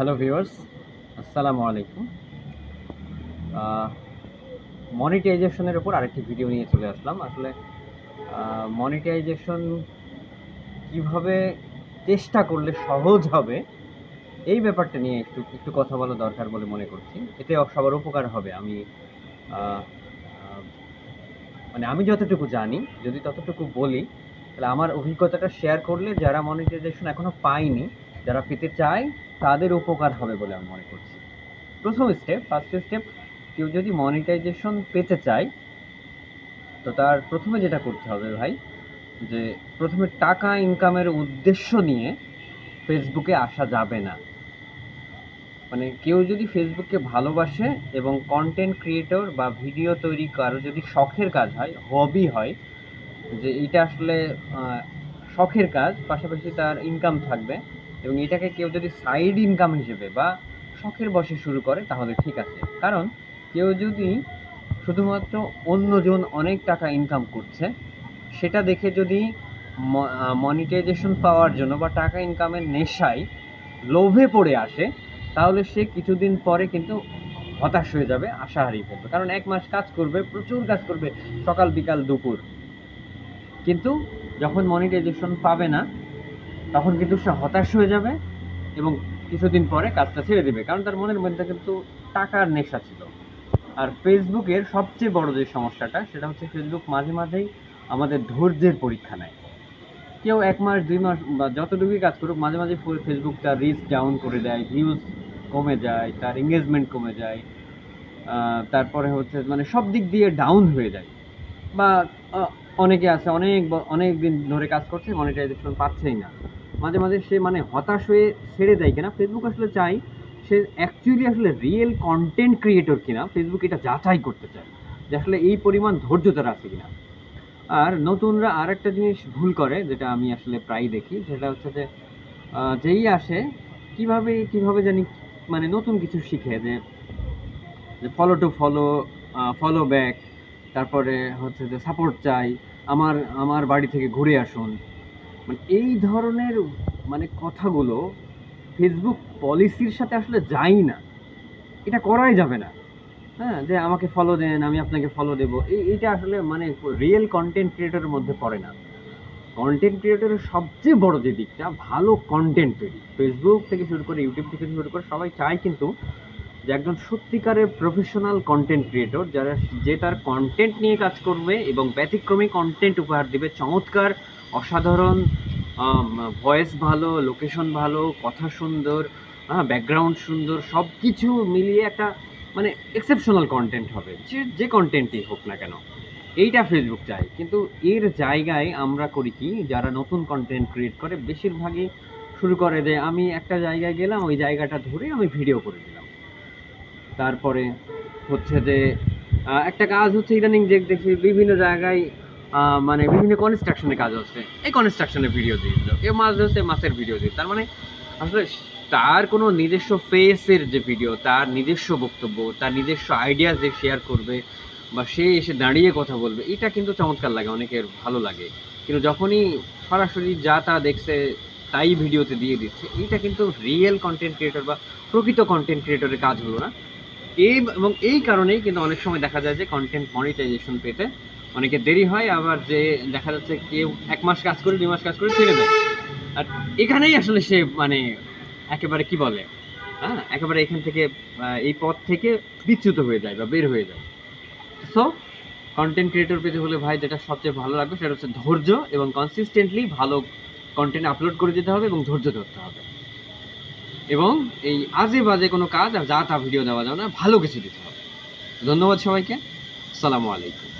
Hello viewers আসসালামু আলাইকুম মনিটাইজেশনের উপর আরেকটি ভিডিও নিয়ে চলে আসলাম। আসলে মনিটাইজেশন কীভাবে চেষ্টা করলে সহজ হবে এই ব্যাপারটা নিয়ে একটু একটু কথা বলা দরকার বলে মনে করছি। এতে সবার উপকার হবে আমি আহ, আহ, মানে আমি যতটুকু জানি যদি ততটুকু বলি তাহলে আমার অভিজ্ঞতাটা শেয়ার করলে যারা মনিটাইজেশন এখনও পায়নি যারা পেতে চায়, তাদের উপকার হবে বলে আমি মনে করছি। প্রথম স্টেপ ফার্স্ট স্টেপ কেউ যদি মনিটাইজেশন পেতে চায়, তো তার প্রথমে যেটা করতে হবে ভাই, যে প্রথমে টাকা ইনকামের উদ্দেশ্য নিয়ে ফেসবুকে আসা যাবে না। মানে কেউ যদি ফেসবুককে ভালোবাসে এবং কন্টেন্ট ক্রিয়েটর বা ভিডিও তৈরি কারও যদি শখের কাজ হয় হবি হয়, যে এটা আসলে শখের কাজ, পাশাপাশি তার ইনকাম থাকবে এবং এটাকে কেউ যদি সাইড ইনকাম হিসেবে বা শখের বসে শুরু করে, তাহলে ঠিক আছে। কারণ কেউ যদি শুধুমাত্র অন্যজন অনেক টাকা ইনকাম করছে, সেটা দেখে যদি মনিটাইজেশন পাওয়ার জন্য বা টাকা ইনকামের নেশায় লোভে পড়ে আসে, তাহলে সে কিছুদিন পরে কিন্তু হতাশ হয়ে যাবে, আশা হারিয়ে ফেলবে। কারণ এক মাস কাজ করবে, প্রচুর কাজ করবে সকাল বিকাল দুপুর। কিন্তু যখন মনিটাইজেশন পাবে না তখন কিন্তু সে হতাশ হয়ে যাবে এবং কিছুদিন পরে কাজটা ছেড়ে দেবে। কারণ তার মনের মধ্যে কিন্তু টাকার নেশা ছিল। আর ফেসবুকের সবচেয়ে বড় যে সমস্যাটা, সেটা হচ্ছে ফেসবুক মাঝে মাঝেই আমাদের ধৈর্যের পরীক্ষা নেয়। কেউ এক মাস, দুই মাস বা যতটুকুই কাজ করুক, মাঝে মাঝে ফেসবুক তার রিচ ডাউন করে দেয় ভিউজ কমে যায়, তার এঙ্গেজমেন্ট কমে যায় তারপরে হচ্ছে মানে সব দিক দিয়ে ডাউন হয়ে যায়। বা অনেকে আছে, অনেক অনেক দিন ধরে কাজ করছে মনিটাইজেশন পাচ্ছেই না। মাঝে মাঝে সে মানে হতাশ হয়ে ছেড়ে দেয় কিনা ফেসবুক আসলে চাই সে অ্যাকচুয়ালি আসলে রিয়েল কন্টেন্ট ক্রিয়েটর কিনা ফেসবুক এটা যাচাই করতে চায় যে আসলে এই পরিমাণ ধৈর্য তার আছে কিনা। আর নতুনরা আর একটা জিনিস ভুল করে, যেটা আমি আসলে প্রায় দেখি, সেটা হচ্ছে যে যেই আসে, কীভাবে কীভাবে জানি মানে নতুন কিছু শিখে, যে follow to follow follow back তারপরে হচ্ছে যে সাপোর্ট চাই আমার আমার বাড়ি থেকে ঘুরে আসুন। মানে এই ধরনের মানে কথাগুলো ফেসবুক পলিসির সাথে আসলে যাই না। এটা করাই যাবে না। হ্যাঁ যে আমাকে ফলো দেন, আমি আপনাকে ফলো দেবো। এই, এইটা আসলে মানে রিয়েল কন্টেন্ট ক্রিয়েটরের মধ্যে পড়ে না। কন্টেন্ট ক্রিয়েটরের সবচেয়ে বড় যে দিকটা, ভালো কন্টেন্ট তৈরি। ফেসবুক থেকে শুরু করে ইউটিউব থেকে শুরু করে সবাই চায় কিন্তু যে একজন সত্যিকারের প্রফেশনাল কন্টেন্ট ক্রিয়েটর যারা যে তার কন্টেন্ট নিয়ে কাজ করবে এবং ব্যতিক্রমী কন্টেন্ট উপহার দিবে। চমৎকার, অসাধারণ ভয়েস ভালো লোকেশন ভালো, কথা সুন্দর হ্যাঁ ব্যাকগ্রাউন্ড সুন্দর সব কিছু মিলিয়ে একটা মানে এক্সেপশনাল কন্টেন্ট হবে। যে যে কন্টেন্টই হোক না কেন। এইটা ফেসবুক চায়। কিন্তু এর জায়গায় আমরা করি কি, যারা নতুন কন্টেন্ট ক্রিয়েট করে, বেশিরভাগই শুরু করে যে, আমি একটা জায়গায় গেলাম, ওই জায়গাটা ধরে আমি ভিডিও করে দিলাম। তারপরে হচ্ছে যে একটা কাজ হচ্ছে ইদানিং যে দেখি বিভিন্ন জায়গায় মানে বিভিন্ন কনস্ট্রাকশনের কাজ হচ্ছে। এই কনস্ট্রাকশনের ভিডিও দিয়ে দিল। কেউ মাছ ধরছে মাছের ভিডিও দিয়ে। তার মানে আসলে তার কোনো নিজস্ব ফেসের যে ভিডিও তার নিজস্ব বক্তব্য, তার নিজস্ব আইডিয়া যে শেয়ার করবে বা সে এসে দাঁড়িয়ে কথা বলবে, এটা কিন্তু চমৎকার লাগে, অনেকের ভালো লাগে। কিন্তু যখনই সরাসরি যা তা দেখছে, তাই ভিডিওতে দিয়ে দিচ্ছে, এটা কিন্তু রিয়েল কন্টেন্ট ক্রিয়েটর বা প্রকৃত কন্টেন্ট ক্রিয়েটরের কাজ হলো না। এই এবং এই কারণেই কিন্তু অনেক সময় দেখা যায় যে কন্টেন্ট মনিটাইজেশন পেতে অনেকে দেরি হয়, আবার যে দেখা যাচ্ছে কেউ এক মাস কাজ করে, দুই মাস কাজ করে ছেড়ে দেয়। আর এখানেই আসলে সে মানে একেবারে কি বলে? হ্যাঁ একেবারে এখান থেকে এই পথ থেকে বিচ্যুত হয়ে যায় বা বের হয়ে যায়। সো কন্টেন্ট ক্রিয়েটর পেতে হলে ভাই যেটা সবচেয়ে ভালো লাগবে সেটা হচ্ছে ধৈর্য এবং কনসিস্টেন্টলি ভালো কন্টেন্ট আপলোড করে দিতে হবে এবং ধৈর্য ধরতে হবে। এবং এই আজে বাজে কোনো কাজ আর যা তা ভিডিও দেওয়া যাবে না, ভালো কিছু দিতে হবে। ধন্যবাদ সবাইকে। আসসালামু আলাইকুম।